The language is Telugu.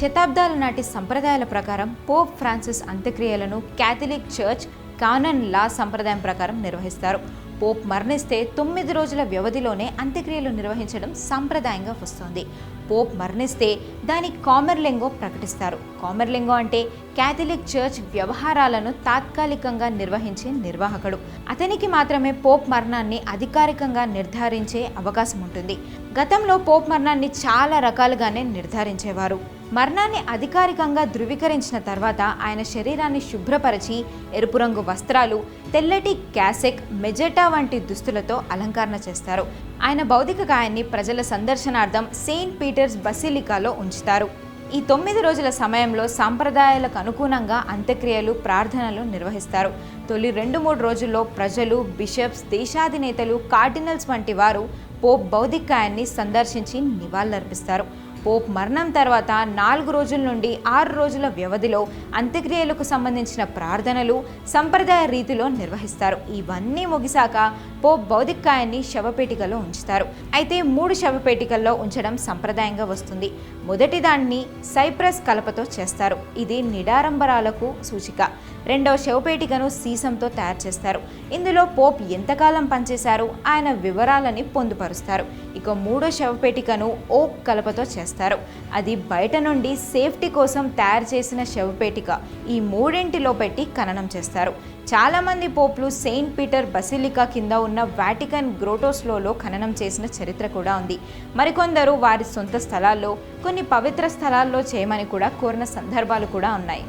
శతాబ్దాల నాటి సంప్రదాయాల ప్రకారం పోప్ ఫ్రాన్సిస్ అంత్యక్రియలను క్యాథలిక్ చర్చ్ కానన్ లా సంప్రదాయం ప్రకారం నిర్వహిస్తారు. పోప్ మరణిస్తే తొమ్మిది రోజుల వ్యవధిలోనే అంత్యక్రియలు నిర్వహించడం సాంప్రదాయంగా వస్తోంది. పోప్ మరణిస్తే దాని కామెర్లింగో ప్రకటిస్తారు. కామెర్లింగో అంటే క్యాథలిక్ చర్చ్ వ్యవహారాలను తాత్కాలికంగా నిర్వహించే నిర్వాహకుడు. అతనికి మాత్రమే పోప్ మరణాన్ని అధికారికంగా నిర్ధారించే అవకాశం ఉంటుంది. గతంలో పోప్ మరణాన్ని చాలా రకాలుగానే నిర్ధారించేవారు. మరణాన్ని అధికారికంగా ధృవీకరించిన తర్వాత ఆయన శరీరాన్ని శుభ్రపరిచి ఎరుపు రంగు వస్త్రాలు తెల్లటి క్యాసెక్ మెజెటా వంటి దుస్తులతో అలంకరణ చేస్తారు. ఆయన భౌతిక గాయాన్ని ప్రజల సందర్శనార్థం సెయింట్ పీటర్స్ బసిలికాలో ఉంచుతారు. ఈ తొమ్మిది రోజుల సమయంలో సాంప్రదాయాలకు అనుగుణంగా అంత్యక్రియలు ప్రార్థనలు నిర్వహిస్తారు. తొలి రెండు మూడు రోజుల్లో ప్రజలు బిషప్స్ దేశాధినేతలు కార్డినల్స్ వంటి వారు పోప్ భౌతికాయాన్ని సందర్శించి నివాళులర్పిస్తారు. పోప్ మరణం తర్వాత నాలుగు రోజుల నుండి ఆరు రోజుల వ్యవధిలో అంత్యక్రియలకు సంబంధించిన ప్రార్థనలు సంప్రదాయ రీతిలో నిర్వహిస్తారు. ఇవన్నీ ముగిశాక పోప్ భౌతికాయాన్ని శవపేటికలో ఉంచుతారు. అయితే మూడు శవపేటికల్లో ఉంచడం సంప్రదాయంగా వస్తుంది. మొదటి దాన్ని సైప్రస్ కలపతో చేస్తారు. ఇది నిడారంబరాలకు సూచిక. రెండవ శవపేటికను సీసంతో తయారు చేస్తారు. ఇందులో పోప్ ఎంతకాలం పనిచేశారు? ఆయన వివరాలని పొందుపరుస్తారు. ఇక మూడో శవపేటికను ఓక్ కలపతో చేస్తారు. అది బయట నుండి సేఫ్టీ కోసం తయారు చేసిన శవపేటిక. ఈ మూడింటిలో పెట్టి ఖననం చేస్తారు. చాలామంది పోప్లు సెయింట్ పీటర్ బసిలికా కింద ఉన్న వాటికన్ గ్రోటోస్లోలో ఖననం చేసిన చరిత్ర కూడా ఉంది. మరికొందరు వారి సొంత స్థలాల్లో కొన్ని పవిత్ర స్థలాల్లో చేయమని కూడా కోరిన సందర్భాలు కూడా ఉన్నాయి.